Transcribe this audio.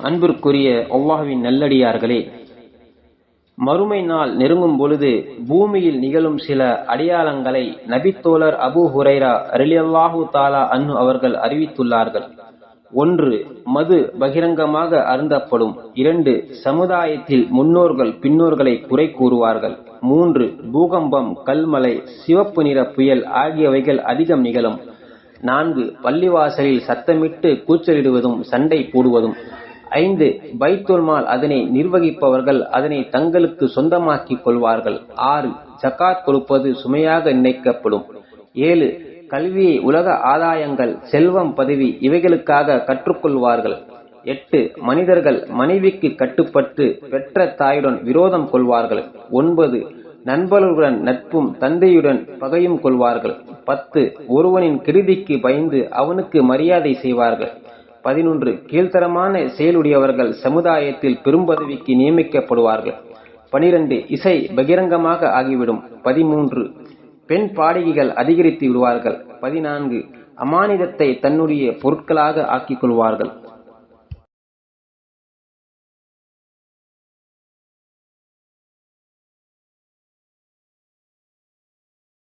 அன்பிற்குரிய அல்லாஹுவின் நல்லடியார்களே மறுமை நாள் நெருங்கும் பொழுது பூமியில் நிகழும் சில அடையாளங்களை நபித்தோழர் அபு ஹுரைரா ரலியல்லாஹு தாலா அன்னு அவர்கள் அறிவித்துள்ளார்கள். ஒன்று மது பகிரங்கமாக அருந்தப்படும். இரண்டு சமுதாயத்தில் முன்னோர்கள் பின்னோர்களை குறை கூறுவார்கள். மூன்று பூகம்பம் கல்மலை சிவப்பு நிற புயல் ஆகியவைகள் அதிகம் நிகழும். நான்கு பள்ளிவாசலில் சத்தமிட்டு கூச்சலிடுவதும் சண்டை போடுவதும். ஐந்து பைத்துல் மால் அதனை நிர்வகிப்பவர்கள் அதனை தங்களுக்கு சொந்தமாக்கிக் கொள்வார்கள். ஆறு ஜக்காத் கொடுப்பது சுமையாக நினைக்கப்படும். ஏழு கல்வியை உலக ஆதாயங்கள் செல்வம் பதவி இவைகளுக்காக கற்றுக்கொள்வார்கள். எட்டு மனிதர்கள் மனைவிக்கு கட்டுப்பட்டு பெற்ற தாயுடன் விரோதம் கொள்வார்கள். ஒன்பது நண்பர்களுடன் நட்பும் தந்தையுடன் பகையும் கொள்வார்கள். பத்து ஒருவனின் கிருதிக்கு பயந்து அவனுக்கு மரியாதை செய்வார்கள். பதினொன்று கீழ்த்தரமான செயலுடையவர்கள் சமுதாயத்தில் பெரும்பதவிக்கு நியமிக்கப்படுவார்கள். பனிரெண்டு இசை பகிரங்கமாக ஆகிவிடும். பதிமூன்று பெண் பாடகிகள் அதிகரித்து விடுவார்கள். பதினான்கு அமானிதத்தை தன்னுடைய பொருட்களாக ஆக்கிக் கொள்வார்கள்